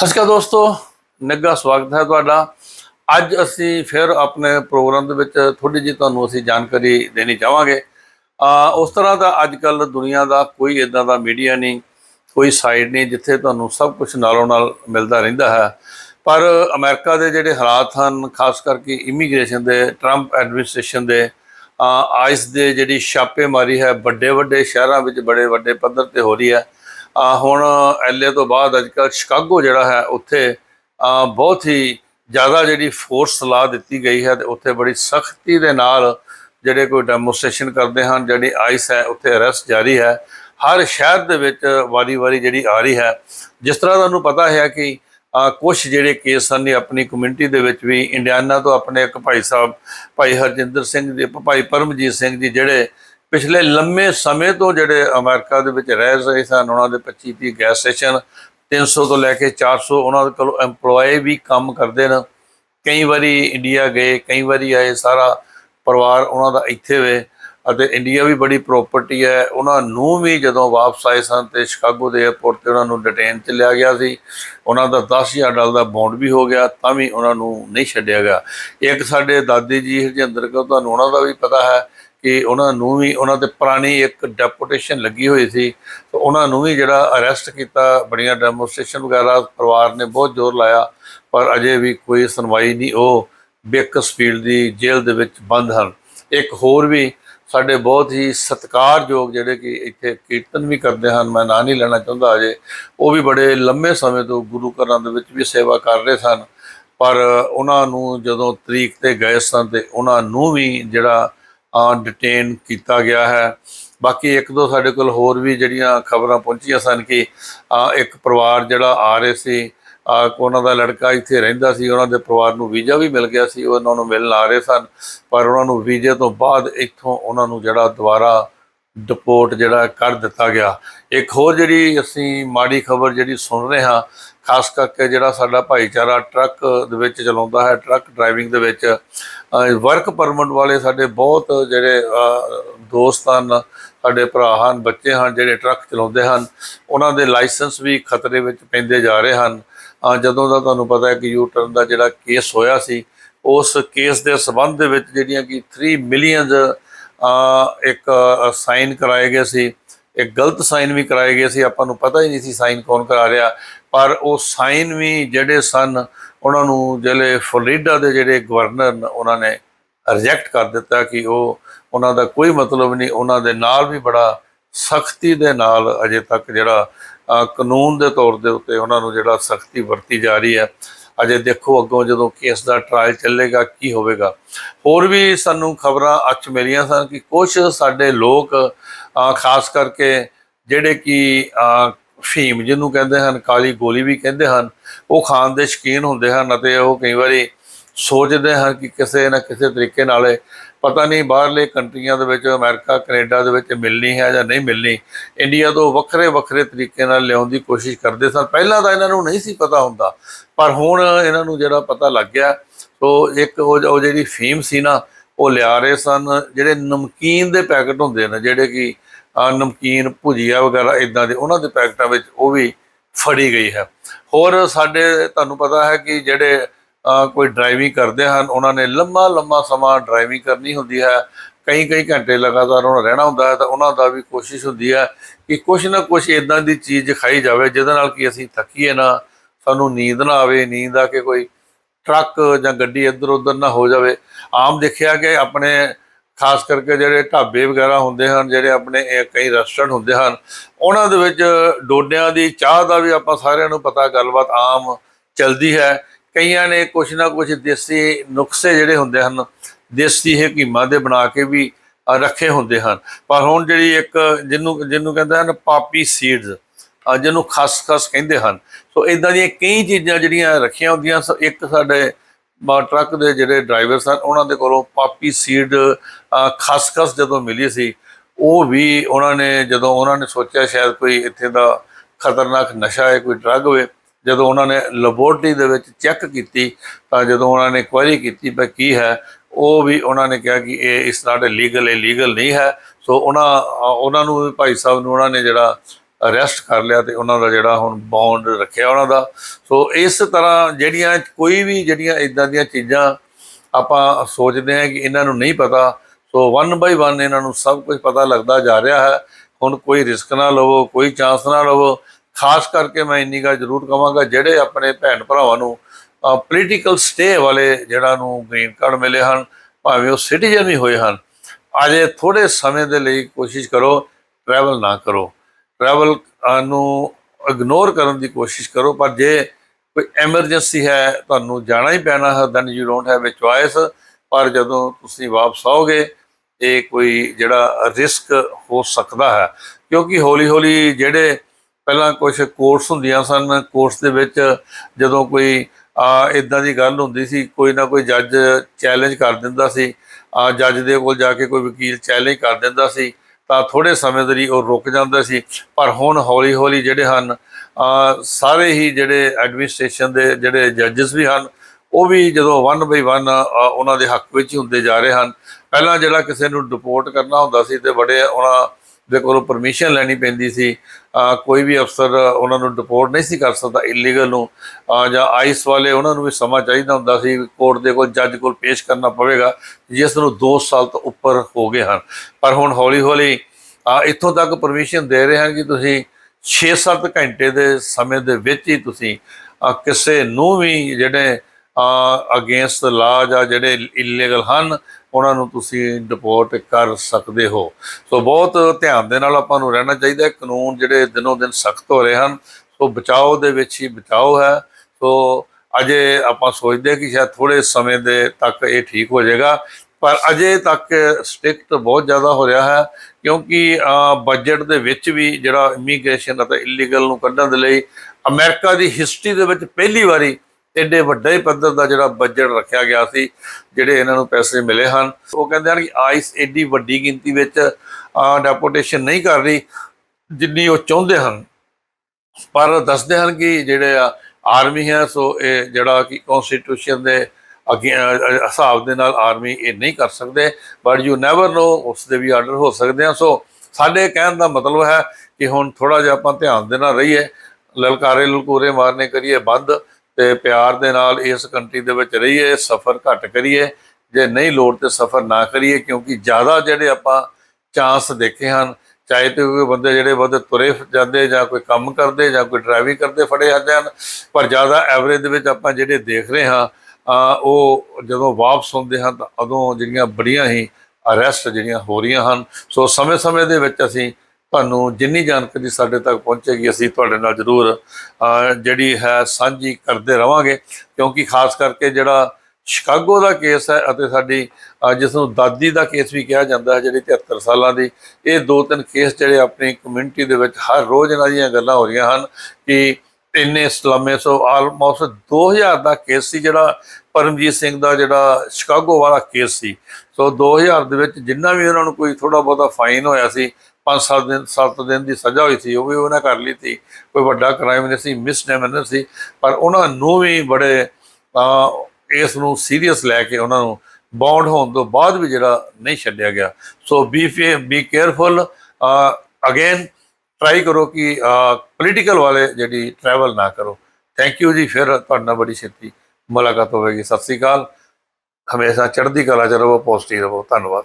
ਸਤਿ ਸ਼੍ਰੀ ਅਕਾਲ ਦੋਸਤੋ, ਨਿੱਘਾ ਸਵਾਗਤ ਹੈ ਤੁਹਾਡਾ। ਅੱਜ ਅਸੀਂ ਫਿਰ ਆਪਣੇ ਪ੍ਰੋਗਰਾਮ ਦੇ ਵਿੱਚ ਥੋੜੀ ਜਿਹੀ ਤੁਹਾਨੂੰ ਅਸੀਂ ਜਾਣਕਾਰੀ ਦੇਣੀ ਚਾਹਾਂਗੇ। ਆ, ਉਸ ਤਰ੍ਹਾਂ ਦਾ ਅੱਜ ਕੱਲ ਦੁਨੀਆ ਦਾ ਕੋਈ ਇਦਾਂ ਦਾ ਮੀਡੀਆ ਨਹੀਂ, ਕੋਈ ਸਾਈਡ ਨਹੀਂ ਜਿੱਥੇ ਤੁਹਾਨੂੰ ਸਭ ਕੁਝ ਨਾਲੋਂ ਨਾਲ ਮਿਲਦਾ ਰਹਿੰਦਾ ਹੈ। ਪਰ ਅਮਰੀਕਾ ਦੇ ਜਿਹੜੇ ਹਾਲਾਤ ਹਨ, ਖਾਸ ਕਰਕੇ ਇਮੀਗ੍ਰੇਸ਼ਨ ਦੇ ਟਰੰਪ ਐਡਮਿਨਿਸਟ੍ਰੇਸ਼ਨ ਦੇ ਆਈਸ ਦੇ ਜਿਹੜੀ ਛਾਪੇਮਾਰੀ ਹੈ ਵੱਡੇ ਵੱਡੇ ਸ਼ਹਿਰਾਂ ਵਿੱਚ ਬੜੇ ਵੱਡੇ ਪੱਧਰ ਤੇ ਹੋ ਰਹੀ ਹੈ। ਹੁਣ ਐਲਏ ਤੋਂ ਬਾਅਦ ਅੱਜਕੱਲ ਸ਼ਿਕਾਗੋ ਜਿਹੜਾ ਹੈ, ਉੱਥੇ ਬਹੁਤ ਹੀ ਜ਼ਿਆਦਾ ਜਿਹੜੀ ਫੋਰਸ ਲਾ ਦਿੱਤੀ ਗਈ ਹੈ ਤੇ ਉੱਥੇ ਬੜੀ ਸਖਤੀ ਦੇ ਨਾਲ ਜਿਹੜੇ ਕੋਈ ਡੈਮੋਸਟ੍ਰੇਸ਼ਨ ਕਰਦੇ ਹਨ, ਜਿਹੜੀ ਆਈਸ ਹੈ, ਉੱਥੇ ਅਰੈਸਟ ਜਾਰੀ ਹੈ। ਹਰ ਸ਼ਹਿਰ ਦੇ ਵਿੱਚ ਵਾਰੀ-ਵਾਰੀ ਜਿਹੜੀ ਆ ਰਹੀ ਹੈ, ਜਿਸ ਤਰ੍ਹਾਂ ਤੁਹਾਨੂੰ ਪਤਾ ਹੈ ਕਿ ਕੁਝ ਜਿਹੜੇ ਕੇਸ ਹਨ ਇਹ ਆਪਣੀ ਕਮਿਊਨਿਟੀ ਦੇ ਵਿੱਚ ਵੀ, ਇੰਡੀਆਨਾ ਤੋਂ ਆਪਣੇ ਇੱਕ ਭਾਈ ਸਾਹਿਬ, ਭਾਈ ਹਰਜਿੰਦਰ ਸਿੰਘ ਦੇ, ਭਾਈ ਪਰਮਜੀਤ ਸਿੰਘ ਜੀ ਜਿਹੜੇ ਪਿਛਲੇ ਲੰਮੇ ਸਮੇਂ ਤੋਂ ਜਿਹੜੇ ਅਮਰੀਕਾ ਦੇ ਵਿੱਚ ਰਹਿ ਰਹੇ ਸਨ, ਉਹਨਾਂ ਦੇ 25 30 ਗੈਸ ਸਟੇਸ਼ਨ 300 ਤੋਂ ਲੈ ਕੇ 400 ਉਹਨਾਂ ਦੇ ਕੋਲ EMPLOYE ਵੀ ਕੰਮ ਕਰਦੇ ਨੇ। ਕਈ ਵਾਰੀ ਇੰਡੀਆ ਗਏ, ਕਈ ਵਾਰੀ ਆਏ, ਸਾਰਾ ਪਰਿਵਾਰ ਉਹਨਾਂ ਦਾ ਇੱਥੇ ਹੋਏ ਅਤੇ ਇੰਡੀਆ ਵੀ ਬੜੀ ਪ੍ਰਾਪਰਟੀ ਹੈ। ਉਹਨਾਂ ਨੂੰ ਵੀ ਜਦੋਂ ਵਾਪਸ ਆਏ ਸਨ ਤੇ ਸ਼ਿਕਾਗੋ ਦੇ 에ਅਰਪੋਰਟ ਤੇ ਉਹਨਾਂ ਨੂੰ ਡਿਟੇਨ ਚ ਲਿਆ ਗਿਆ ਸੀ। ਉਹਨਾਂ ਦਾ 10000 ਡਾਲਰ ਦਾ ਬੌਂਡ ਵੀ ਹੋ ਗਿਆ, ਤਾਂ ਵੀ ਉਹਨਾਂ ਨੂੰ ਨਹੀਂ ਛੱਡਿਆ ਗਿਆ। ਇੱਕ ਸਾਡੇ ਦਾਦੀ ਜੀ ਹਰਜਿੰਦਰ ਕੋ ਤੁਹਾਨੂੰ ਉਹਨਾਂ ਦਾ ਵੀ ਪਤਾ ਹੈ ਕਿ ਉਹਨਾਂ ਨੂੰ ਵੀ, ਉਹਨਾਂ ਤੇ ਪੁਰਾਣੀ ਇੱਕ ਡੈਪੂਟੇਸ਼ਨ ਲੱਗੀ ਹੋਈ ਸੀ। ਤੇ ਉਹਨਾਂ ਨੂੰ ਵੀ ਜਿਹੜਾ ਅਰੈਸਟ ਕੀਤਾ, ਬੜੀਆਂ ਡੈਮੋਸਟ੍ਰੇਸ਼ਨ ਵਗੈਰਾ ਪਰਿਵਾਰ ਨੇ ਬਹੁਤ ਜ਼ੋਰ ਲਾਇਆ, ਪਰ ਅਜੇ ਵੀ ਕੋਈ ਸੁਣਵਾਈ ਨਹੀਂ, ਉਹ ਬੇਕਸਫੀਲਡ ਦੀ ਜੇਲ੍ਹ ਦੇ ਵਿੱਚ ਬੰਦ ਹਨ। ਇੱਕ ਹੋਰ ਵੀ ਸਾਡੇ ਬਹੁਤ ਹੀ ਸਤਿਕਾਰਯੋਗ ਜਿਹੜੇ ਕਿ ਇੱਥੇ ਕੀਰਤਨ ਵੀ ਕਰਦੇ ਹਨ, ਮੈਂ ਨਾਂ ਨਹੀਂ ਲੈਣਾ ਚਾਹੁੰਦਾ ਅਜੇ, ਉਹ ਵੀ ਬੜੇ ਲੰਮੇ ਸਮੇਂ ਤੋਂ ਗੁਰੂ ਘਰਾਂ ਦੇ ਵਿੱਚ ਵੀ ਸੇਵਾ ਕਰ ਰਹੇ ਸਨ। ਪਰ ਉਹਨਾਂ ਨੂੰ ਜਦੋਂ ਤਰੀਕ ਤੇ ਗਏ ਸਨ ਤੇ ਉਹਨਾਂ ਨੂੰ ਵੀ ਜਿਹੜਾ ਡਿਟੇਨ ਕੀਤਾ ਗਿਆ ਹੈ। ਬਾਕੀ ਇੱਕ ਦੋ ਸਾਡੇ ਕੋਲ ਹੋਰ ਵੀ ਜਿਹੜੀਆਂ ਖਬਰਾਂ ਪਹੁੰਚੀਆਂ ਸਨ ਕਿ ਇੱਕ ਪਰਿਵਾਰ ਜਿਹੜਾ ਆ ਰਹੇ ਸੀ ਉਹਨਾਂ ਦਾ ਲੜਕਾ ਇੱਥੇ ਰਹਿੰਦਾ ਸੀ, ਉਹਨਾਂ ਦੇ ਪਰਿਵਾਰ ਨੂੰ ਵੀਜ਼ਾ ਵੀ ਮਿਲ ਗਿਆ ਸੀ ਉਹਨਾਂ ਨੂੰ ਮਿਲਣ ਆ ਰਹੇ ਸਨ, ਪਰ ਉਹਨਾਂ ਨੂੰ ਵੀਜ਼ੇ ਤੋਂ ਬਾਅਦ ਇੱਥੋਂ ਉਹਨਾਂ ਨੂੰ ਜਿਹੜਾ ਦੁਬਾਰਾ ਡਿਪੋਰਟ ਜਿਹੜਾ ਕਰ ਦਿੱਤਾ ਗਿਆ। ਇੱਕ ਹੋਰ ਜਿਹੜੀ ਅਸੀਂ ਮਾੜੀ ਖਬਰ ਜਿਹੜੀ ਸੁਣ ਰਹੇ ਹਾਂ, ਖਾਸ ਕਰਕੇ ਜਿਹੜਾ ਸਾਡਾ ਭਾਈਚਾਰਾ ਟਰੱਕ ਦੇ ਵਿੱਚ ਚਲਾਉਂਦਾ ਹੈ, ਟਰੱਕ ਡਰਾਈਵਿੰਗ ਦੇ ਵਿੱਚ ਵਰਕ ਪਰਮਿਟ ਵਾਲੇ ਸਾਡੇ ਬਹੁਤ ਜਿਹੜੇ ਦੋਸਤ ਹਨ, ਸਾਡੇ ਭਰਾ ਹਨ, ਬੱਚੇ ਹਨ, ਜਿਹੜੇ ਟਰੱਕ ਚਲਾਉਂਦੇ ਹਨ, ਉਹਨਾਂ ਦੇ ਲਾਇਸੈਂਸ ਵੀ ਖਤਰੇ ਵਿੱਚ ਪੈਂਦੇ ਜਾ ਰਹੇ ਹਨ। ਜਦੋਂ ਦਾ ਤੁਹਾਨੂੰ ਪਤਾ ਹੈ ਕਿ ਯੂ ਟਰਨ ਦਾ ਜਿਹੜਾ ਕੇਸ ਹੋਇਆ ਸੀ, ਉਸ ਕੇਸ ਦੇ ਸਬੰਧ ਦੇ ਵਿੱਚ ਜਿਹੜੀਆਂ ਕਿ 3 ਮਿਲੀਅਨਸ ਇੱਕ ਸਾਈਨ ਕਰਾਏ ਗਏ ਸੀ, ਇੱਕ ਗਲਤ ਸਾਈਨ ਵੀ ਕਰਾਏ ਗਏ ਸੀ, ਆਪਾਂ ਨੂੰ ਪਤਾ ਹੀ ਨਹੀਂ ਸੀ ਸਾਈਨ ਕੌਣ ਕਰਾ ਰਿਹਾ, ਪਰ ਉਹ ਸਾਈਨ ਵੀ ਜਿਹੜੇ ਸਨ, ਉਹਨਾਂ ਨੂੰ ਜਿਹੜੇ ਫਲੋਰੀਡਾ ਦੇ ਜਿਹੜੇ ਗਵਰਨਰ ਉਹਨਾਂ ਨੇ ਰਿਜੈਕਟ ਕਰ ਦਿੱਤਾ ਕਿ ਉਹ, ਉਹਨਾਂ ਦਾ ਕੋਈ ਮਤਲਬ ਨਹੀਂ, ਉਹਨਾਂ ਦੇ ਨਾਲ ਵੀ ਬੜਾ ਸਖਤੀ ਦੇ ਨਾਲ ਅਜੇ ਤੱਕ ਜਿਹੜਾ ਕਾਨੂੰਨ ਦੇ ਤੌਰ ਦੇ ਉੱਤੇ ਉਹਨਾਂ ਨੂੰ ਜਿਹੜਾ ਸਖਤੀ ਵਰਤੀ ਜਾ ਰਹੀ ਹੈ। ਅਜੇ ਦੇਖੋ ਅੱਗੋਂ ਜਦੋਂ ਕੇਸ ਦਾ ਟ੍ਰਾਇਲ ਚੱਲੇਗਾ, ਕੀ ਹੋਵੇਗਾ। ਹੋਰ ਵੀ ਸਾਨੂੰ ਖਬਰਾਂ ਅੱਜ ਮਿਲੀਆਂ ਸਨ ਕਿ ਕੁਝ ਸਾਡੇ ਲੋਕ ਖਾਸ ਕਰਕੇ ਜਿਹੜੇ ਕਿ ਫੀਮ ਜਿਹਨੂੰ ਕਹਿੰਦੇ ਹਨ, ਕਾਲੀ ਗੋਲੀ ਵੀ ਕਹਿੰਦੇ ਹਨ, ਉਹ ਖਾਣ ਦੇ ਸ਼ਕੀਨ ਹੁੰਦੇ ਹਨ ਅਤੇ ਉਹ ਕਈ ਵਾਰੀ ਸੋਚਦੇ ਹਨ ਕਿ ਕਿਸੇ ਨਾ ਕਿਸੇ ਤਰੀਕੇ ਨਾਲ ਪਤਾ ਨਹੀਂ ਬਾਹਰਲੇ ਕੰਟਰੀਆਂ ਦੇ ਵਿੱਚ, ਅਮਰੀਕਾ, ਕੈਨੇਡਾ ਦੇ ਵਿੱਚ ਮਿਲਣੀ ਹੈ ਜਾਂ ਨਹੀਂ ਮਿਲਣੀ। ਇੰਡੀਆ ਤੋਂ ਵੱਖਰੇ ਵੱਖਰੇ ਤਰੀਕੇ ਨਾਲ ਲਿਆਉਣ ਦੀ ਕੋਸ਼ਿਸ਼ ਕਰਦੇ ਸਨ। ਪਹਿਲਾਂ ਤਾਂ ਇਹਨਾਂ ਨੂੰ ਨਹੀਂ ਸੀ ਪਤਾ ਹੁੰਦਾ, ਪਰ ਹੁਣ ਇਹਨਾਂ ਨੂੰ ਜਿਹੜਾ ਪਤਾ ਲੱਗ ਗਿਆ, ਸੋ ਇੱਕ ਉਹ ਜਿਹੜੀ ਫੀਮ ਸੀ ਨਾ, ਉਹ ਲਿਆ ਰਹੇ ਸਨ। ਜਿਹੜੇ ਨਮਕੀਨ ਦੇ ਪੈਕਟ ਹੁੰਦੇ ਨੇ, ਜਿਹੜੇ ਕਿ ਨਮਕੀਨ, ਭੁਜੀਆ ਵਗੈਰਾ ਇਦਾਂ ਦੇ, ਉਹਨਾਂ ਦੇ ਪੈਕਟਾਂ ਵਿੱਚ ਉਹ ਵੀ ਫੜੀ ਗਈ ਹੈ। ਹੋਰ ਸਾਡੇ, ਤੁਹਾਨੂੰ ਪਤਾ ਹੈ ਕਿ ਜਿਹੜੇ ਕੋਈ ਡਰਾਈਵਿੰਗ ਕਰਦੇ ਹਨ, ਉਹਨਾਂ ਨੇ ਲੰਮਾ ਲੰਮਾ ਸਮਾਂ ਡਰਾਈਵਿੰਗ ਕਰਨੀ ਹੁੰਦੀ ਹੈ। ਕਈ ਕਈ ਘੰਟੇ ਲਗਾਤਾਰ ਉਹਨਾਂ ਰਹਿਣਾ ਹੁੰਦਾ ਹੈ ਤਾਂ ਉਹਨਾਂ ਦਾ ਵੀ ਕੋਸ਼ਿਸ਼ ਹੁੰਦੀ ਹੈ ਕਿ ਕੁਝ ਨਾ ਕੁਝ ਇਦਾਂ ਦੀ ਚੀਜ਼ ਖਾਈ ਜਾਵੇ, ਜਿਹਦੇ ਨਾਲ ਕਿ ਅਸੀਂ ਥੱਕੀਏ ਨਾ, ਸਾਨੂੰ ਨੀਂਦ ਨਾ ਆਵੇ, ਨੀਂਦ ਆ ਕੇ ਕੋਈ ਟਰੱਕ ਜਾਂ ਗੱਡੀ ਇੱਧਰ ਉੱਧਰ ਨਾ ਹੋ ਜਾਵੇ। ਆਮ ਦੇਖਿਆ ਕਿ ਆਪਣੇ ਖਾਸ ਕਰਕੇ ਜਿਹੜੇ ਢਾਬੇ ਵਗੈਰਾ ਹੁੰਦੇ ਹਨ, ਜਿਹੜੇ ਆਪਣੇ ਕਈ ਰੈਸਟੋਰੈਂਟ ਹੁੰਦੇ ਹਨ, ਉਹਨਾਂ ਦੇ ਵਿੱਚ ਡੋਡਿਆਂ ਦੀ ਚਾਹ ਦਾ ਵੀ ਆਪਾਂ ਸਾਰਿਆਂ ਨੂੰ ਪਤਾ ਗੱਲਬਾਤ ਆਮ ਚਲਦੀ ਹੈ ਕਈਆਂ ਨੇ ਕੁਛ ਨਾ ਕੁਛ ਦੇਸੀ ਨੁਕਸੇ ਜਿਹੜੇ ਹੁੰਦੇ ਹਨ, ਦੇਸੀ ਹਕੀਮਾਂ ਦੇ ਬਣਾ ਕੇ ਵੀ ਰੱਖੇ ਹੁੰਦੇ ਹਨ। ਪਰ ਹੁਣ ਜਿਹੜੀ ਇੱਕ ਜਿਹਨੂੰ ਜਿਹਨੂੰ ਕਹਿੰਦੇ ਹਨ ਪਾਪੀ ਸੀਡਸ ਜਿਹਨੂੰ ਖਸਖਸ ਕਹਿੰਦੇ ਹਨ। ਸੋ ਇਦਾਂ ਦੀਆਂ ਕਈ ਚੀਜ਼ਾਂ ਜਿਹੜੀਆਂ ਰੱਖੀਆਂ ਹੁੰਦੀਆਂ ਇੱਕ ਸਾਡੇ ਟਰੱਕ ਦੇ ਜਿਹੜੇ ਡਰਾਈਵਰ ਸਨ ਉਹਨਾਂ ਦੇ ਕੋਲੋਂ ਪਾਪੀ ਸੀਡ ਖਸਖਸ ਜਦੋਂ ਮਿਲੀ ਸੀ, ਉਹ ਵੀ ਉਹਨਾਂ ਨੇ, ਜਦੋਂ ਉਹਨਾਂ ਨੇ ਸੋਚਿਆ ਸ਼ਾਇਦ ਕੋਈ ਇੱਥੇ ਦਾ ਖਤਰਨਾਕ ਨਸ਼ਾ ਹੈ, ਕੋਈ ਡਰੱਗ ਹੋਵੇ ਜਦੋਂ ਉਹਨਾਂ ਨੇ ਲੈਬੋਰਟਰੀ ਦੇ ਵਿੱਚ ਚੈੱਕ ਕੀਤੀ, ਤਾਂ ਜਦੋਂ ਉਹਨਾਂ ਨੇ ਕੁਐਰੀ ਕੀਤੀ ਕਿ ਕੀ ਹੈ, ਉਹ ਵੀ ਉਹਨਾਂ ਨੇ ਕਿਹਾ ਕਿ ਇਹ ਇਸ ਨਾਟ ਲੀਗਲ ਇਹ ਲੀਗਲ ਨਹੀਂ ਹੈ। ਸੋ ਉਹਨਾਂ ਉਹਨਾਂ ਨੂੰ ਭਾਈ ਸਾਹਿਬ ਨੂੰ ਉਹਨਾਂ ਨੇ ਜਿਹੜਾ ਅਰੈਸਟ ਕਰ ਲਿਆ ਤੇ ਉਹਨਾਂ ਦਾ ਜਿਹੜਾ ਹੁਣ ਬੌਂਡ ਰੱਖਿਆ ਉਹਨਾਂ ਦਾ। ਸੋ ਇਸ ਤਰ੍ਹਾਂ ਜਿਹੜੀਆਂ ਕੋਈ ਵੀ ਜਿਹੜੀਆਂ ਇਦਾਂ ਦੀਆਂ ਚੀਜ਼ਾਂ ਆਪਾਂ ਸੋਚਦੇ ਹਾਂ ਕਿ ਇਹਨਾਂ ਨੂੰ ਨਹੀਂ ਪਤਾ ਸੋ ਵਨ ਬਾਈ ਵਨ ਇਹਨਾਂ ਨੂੰ ਸਭ ਕੁਝ ਪਤਾ ਲੱਗਦਾ ਜਾ ਰਿਹਾ ਹੈ। ਹੁਣ ਕੋਈ ਰਿਸਕ ਨਾ ਲਵੋ, ਕੋਈ ਚਾਂਸ ਨਾ ਲਵੋ ਖਾਸ ਕਰਕੇ ਮੈਂ ਇੰਨੀ ਗੱਲ ਜ਼ਰੂਰ ਕਹਾਂਗਾ ਜਿਹੜੇ ਆਪਣੇ ਭੈਣ ਭਰਾਵਾਂ ਨੂੰ ਪੋਲੀਟੀਕਲ ਸਟੇ ਵਾਲੇ ਜਿਹੜਾ ਨੂੰ ਗ੍ਰੀਨ ਕਾਰਡ ਮਿਲੇ ਹਨ, ਭਾਵੇਂ ਉਹ ਸਿਟੀਜ਼ਨ ਵੀ ਹੋਏ ਹਨ, ਅਜੇ ਥੋੜੇ ਸਮੇਂ ਦੇ ਲਈ ਕੋਸ਼ਿਸ਼ ਕਰੋ ਟਰੈਵਲ ਨਾ ਕਰੋ। ਟਰੈਵਲ ਨੂੰ ਇਗਨੋਰ ਕਰਨ ਦੀ ਕੋਸ਼ਿਸ਼ ਕਰੋ, ਪਰ ਜੇ ਕੋਈ ਐਮਰਜੈਂਸੀ ਹੈ, ਤੁਹਾਨੂੰ ਜਾਣਾ ਹੀ ਪੈਣਾ ਹੈ then you don't have a choice ਪਰ ਜਦੋਂ ਤੁਸੀਂ ਵਾਪਸ ਆਓਗੇ, ਇਹ ਕੋਈ ਜਿਹੜਾ ਰਿਸਕ ਹੋ ਸਕਦਾ ਹੈ। ਕਿਉਂਕਿ ਹੌਲੀ ਹੌਲੀ ਜਿਹੜੇ ਪਹਿਲਾਂ ਕੁਝ ਕੋਰਸ ਹੁੰਦੀਆਂ ਸਨ ਕੋਰਸ ਦੇ ਵਿੱਚ ਜਦੋਂ ਕੋਈ ਇਦਾਂ ਦੀ ਗੱਲ ਹੁੰਦੀ ਸੀ, ਕੋਈ ਨਾ ਕੋਈ ਜੱਜ ਚੈਲੰਜ ਕਰ ਦਿੰਦਾ ਸੀ ਜੱਜ ਦੇ ਕੋਲ ਜਾ ਕੇ ਕੋਈ ਵਕੀਲ ਚੈਲੰਜ ਕਰ ਦਿੰਦਾ ਸੀ, ਤਾਂ ਥੋੜੇ ਸਮੇਂ ਦੇ ਲਈ ਉਹ ਰੁਕ ਜਾਂਦਾ ਸੀ, ਪਰ ਹੁਣ ਹੌਲੀ ਹੌਲੀ ਜਿਹੜੇ ਹਨ ਸਾਰੇ ਹੀ ਜਿਹੜੇ ਐਡਮਿਨਿਸਟ੍ਰੇਸ਼ਨ ਦੇ ਜਿਹੜੇ ਜੱਜਸ ਵੀ ਹਨ, ਉਹ ਵੀ ਜਦੋਂ ਵਨ ਬਾਈ ਵਨ ਉਹਨਾਂ ਦੇ ਹੱਕ ਵਿੱਚ ਹੀ ਹੁੰਦੇ ਜਾ ਰਹੇ ਹਨ। ਪਹਿਲਾਂ ਜਿਹੜਾ ਕਿਸੇ ਨੂੰ ਡਿਪੋਰਟ ਕਰਨਾ ਹੁੰਦਾ ਸੀ ਤੇ ਬੜੇ ਉਹਨਾਂ ਦੇ ਕੋਲੋਂ ਪਰਮਿਸ਼ਨ ਲੈਣੀ ਪੈਂਦੀ ਸੀ ਕੋਈ ਵੀ ਅਫਸਰ ਉਹਨਾਂ ਨੂੰ ਡਿਪੋਰਟ ਨਹੀਂ ਸੀ ਕਰ ਸਕਦਾ ਇਲੀਗਲ ਨੂੰ। ਜਾਂ ਆਈਸ ਵਾਲੇ, ਉਹਨਾਂ ਨੂੰ ਵੀ ਸਮਾਂ ਚਾਹੀਦਾ ਹੁੰਦਾ ਸੀ, ਕੋਰਟ ਦੇ ਕੋਲ, ਜੱਜ ਕੋਲ ਪੇਸ਼ ਕਰਨਾ ਪਵੇਗਾ ਜਿਸ ਨੂੰ 2 ਸਾਲ ਤੋਂ ਉੱਪਰ ਹੋ ਗਏ ਹਨ। ਪਰ ਹੁਣ ਹੌਲੀ ਹੌਲੀ ਇੱਥੋਂ ਤੱਕ ਪਰਮਿਸ਼ਨ ਦੇ ਰਹੇ ਹਨ ਕਿ ਤੁਸੀਂ 6-7 ਘੰਟੇ ਦੇ ਸਮੇਂ ਦੇ ਵਿੱਚ ਹੀ ਤੁਸੀਂ ਕਿਸੇ ਨੂੰ ਵੀ ਜਿਹੜੇ ਅਗੇਂਸਟ ਲਾ ਜਾਂ ਜਿਹੜੇ ਇਲੀਗਲ ਹਨ ਉਹਨਾਂ ਨੂੰ ਤੁਸੀਂ ਡਿਪੋਰਟ ਕਰ ਸਕਦੇ ਹੋ। ਸੋ ਬਹੁਤ ਧਿਆਨ ਦੇ ਨਾਲ ਆਪਾਂ ਨੂੰ ਰਹਿਣਾ ਚਾਹੀਦਾ ਹੈ। ਕਾਨੂੰਨ ਜਿਹੜੇ ਦਿਨੋਂ ਦਿਨ ਸਖਤ ਹੋ ਰਹੇ ਹਨ, ਸੋ ਬਚਾਓ ਦੇ ਵਿੱਚ ਹੀ ਬਚਾਓ ਹੈ। ਸੋ ਅਜੇ ਆਪਾਂ ਸੋਚਦੇ ਕਿ ਸ਼ਾਇਦ ਥੋੜੇ ਸਮੇਂ ਦੇ ਤੱਕ ਇਹ ਠੀਕ ਹੋ ਜਾਏਗਾ, ਪਰ ਅਜੇ ਤੱਕ ਸਟ੍ਰਿਕਟ ਬਹੁਤ ਜ਼ਿਆਦਾ ਹੋ ਰਿਹਾ ਹੈ, ਕਿਉਂਕਿ ਬਜਟ ਦੇ ਵਿੱਚ ਵੀ ਜਿਹੜਾ ਇਮੀਗ੍ਰੇਸ਼ਨ ਅਤੇ ਇਲੀਗਲ ਨੂੰ ਕੱਢਣ ਦੇ ਲਈ ਅਮਰੀਕਾ ਦੀ ਹਿਸਟਰੀ ਦੇ ਵਿੱਚ ਪਹਿਲੀ ਵਾਰੀ ਐਡੇ ਵੱਡੇ ਪੱਧਰ ਦਾ ਜਿਹੜਾ ਬਜਟ ਰੱਖਿਆ ਗਿਆ ਸੀ, ਜਿਹੜੇ ਇਹਨਾਂ ਨੂੰ ਪੈਸੇ ਮਿਲੇ ਹਨ। ਉਹ ਕਹਿੰਦੇ ਹਨ ਕਿ ਆਈਸ ਐਡੀ ਵੱਡੀ ਗਿਣਤੀ ਵਿੱਚ ਡੈਪੋਟੇਸ਼ਨ ਨਹੀਂ ਕਰ ਰਹੀ, ਜਿੰਨੀ ਉਹ ਚਾਹੁੰਦੇ ਹਨ। ਪਰ ਦੱਸਦੇ ਹਨ ਕਿ ਜਿਹੜੇ ਆਰਮੀ ਹੈ, ਸੋ ਇਹ ਜਿਹੜਾ ਕਿ ਕਨਸਟੀਟਿਊਸ਼ਨ ਦੇ ਅੱਗੇ ਹਿਸਾਬ ਦੇ ਨਾਲ ਆਰਮੀ ਇਹ ਨਹੀਂ ਕਰ ਸਕਦੇ। ਬਟ ਯੂ ਨੈਵਰ ਨੋ ਉਸ ਦੇ ਵੀ ਆਰਡਰ ਹੋ ਸਕਦੇ ਆ। ਸੋ ਸਾਡੇ ਕਹਿਣ ਦਾ ਮਤਲਬ ਹੈ ਕਿ ਹੁਣ ਥੋੜਾ ਜਿਹਾ ਆਪਾਂ ਧਿਆਨ ਦੇ ਨਾਲ ਰਹੀਏ। ਲਲਕਾਰੇ ਲਲਕੂਰੇ ਮਾਰਨੇ ਕਰੀਏ ਬੰਦ। ਤੇ ਪਿਆਰ ਦੇ ਨਾਲ ਇਸ ਕੰਟਰੀ ਦੇ ਵਿੱਚ ਰਹੀਏ, ਸਫ਼ਰ ਘੱਟ ਕਰੀਏ, ਜੇ ਨਹੀਂ ਲੋੜ ਤੇ ਸਫ਼ਰ ਨਾ ਕਰੀਏ, ਕਿਉਂਕਿ ਜ਼ਿਆਦਾ ਜਿਹੜੇ ਆਪਾਂ ਚਾਂਸ ਦੇਖੇ ਹਨ, ਚਾਹੇ ਤੇ ਕੋਈ ਬੰਦੇ ਜਿਹੜੇ ਬਹੁਤੇ ਤੁਰੇ ਜਾਂਦੇ ਜਾਂ ਕੋਈ ਕੰਮ ਕਰਦੇ ਜਾਂ ਕੋਈ ਡਰਾਈਵਿੰਗ ਕਰਦੇ ਫੜੇ ਜਾਂਦੇ ਹਨ ਪਰ ਜ਼ਿਆਦਾ ਐਵਰੇਜ ਦੇ ਵਿੱਚ ਆਪਾਂ ਜਿਹੜੇ ਦੇਖ ਰਹੇ ਹਾਂ ਉਹ ਜਦੋਂ ਵਾਪਸ ਹੁੰਦੇ ਹਨ ਤਾਂ ਉਦੋਂ ਜਿਹੜੀਆਂ ਬੜੀਆਂ ਹੀ ਅਰੈਸਟ ਜਿਹੜੀਆਂ ਹੋ ਰਹੀਆਂ ਹਨ। ਸੋ ਸਮੇਂ-ਸਮੇਂ ਦੇ ਵਿੱਚ ਅਸੀਂ ਤੁਹਾਨੂੰ ਜਿੰਨੀ ਜਾਣਕਾਰੀ ਸਾਡੇ ਤੱਕ ਪਹੁੰਚੇਗੀ, ਅਸੀਂ ਤੁਹਾਡੇ ਨਾਲ ਜ਼ਰੂਰ ਜਿਹੜੀ ਹੈ ਸਾਂਝੀ ਕਰਦੇ ਰਵਾਂਗੇ। ਕਿਉਂਕਿ ਖਾਸ ਕਰਕੇ ਜਿਹੜਾ ਸ਼ਿਕਾਗੋ ਦਾ ਕੇਸ ਹੈ ਅਤੇ ਸਾਡੀ ਜਿਸ ਨੂੰ ਦਾਦੀ ਦਾ ਕੇਸ ਵੀ ਕਿਹਾ ਜਾਂਦਾ ਹੈ, ਜਿਹੜੀ 73 ਸਾਲਾਂ ਦੀ, ਇਹ ਦੋ ਤਿੰਨ ਕੇਸ ਜਿਹੜੇ ਆਪਣੀ ਕਮਿਊਨਿਟੀ ਦੇ ਵਿੱਚ ਹਰ ਰੋਜ਼ ਇਹਨਾਂ ਦੀਆਂ ਗੱਲਾਂ ਹੋ ਰਹੀਆਂ ਹਨ ਕਿ ਇੰਨੇ ਇਸਲਾਮੇ ਸੋ ਆਲਮੋਸਟ 2000 ਦਾ ਕੇਸ ਸੀ ਜਿਹੜਾ ਪਰਮਜੀਤ ਸਿੰਘ ਦਾ ਜਿਹੜਾ ਸ਼ਿਕਾਗੋ ਵਾਲਾ ਕੇਸ ਸੀ। ਸੋ 2000 ਦੇ ਵਿੱਚ ਜਿੰਨਾ ਵੀ ਉਹਨਾਂ ਨੂੰ ਕੋਈ ਥੋੜਾ ਬਹੁਤਾ ਫਾਈਨ ਹੋਇਆ ਸੀ 5-7 ਦਿਨ 7 ਦਿਨ ਦੀ ਸਜ਼ਾ ਹੋਈ ਸੀ, ਉਹ ਵੀ ਉਹਨਾਂ ਕਰ ਲਈ ਸੀ। ਕੋਈ ਵੱਡਾ ਕ੍ਰਾਈਮ ਨਹੀਂ ਸੀ ਮਿਸਡੈਮਨਰ ਸੀ। ਪਰ ਉਹਨਾਂ ਨੂੰ ਵੀ ਬੜੇ ਇਸ ਨੂੰ ਸੀਰੀਅਸ ਲੈ ਕੇ ਉਹਨਾਂ ਨੂੰ ਬੌਂਡ ਹੋਣ ਤੋਂ ਬਾਅਦ ਵੀ ਜਿਹੜਾ ਨਹੀਂ ਛੱਡਿਆ ਗਿਆ। So be be careful again try ਕਰੋ ਕਿ ਪੋਲੀਟੀਕਲ ਵਾਲੇ ਜਿਹੜੀ ਟਰੈਵਲ ਨਾ ਕਰੋ। ਥੈਂਕ ਯੂ ਜੀ, ਫਿਰ ਤੁਹਾਡਾ ਬੜੀ ਛੇਤੀ ਮੁਲਾਕਾਤ ਹੋਵੇਗੀ। ਸਤਿ ਸ੍ਰੀ ਅਕਾਲ। ਹਮੇਸ਼ਾ ਚੜ੍ਹਦੀ ਕਲਾ ਚ ਰਹੋ ਪੋਜ਼ਿਟਿਵ ਰਹੋ। ਧੰਨਵਾਦ।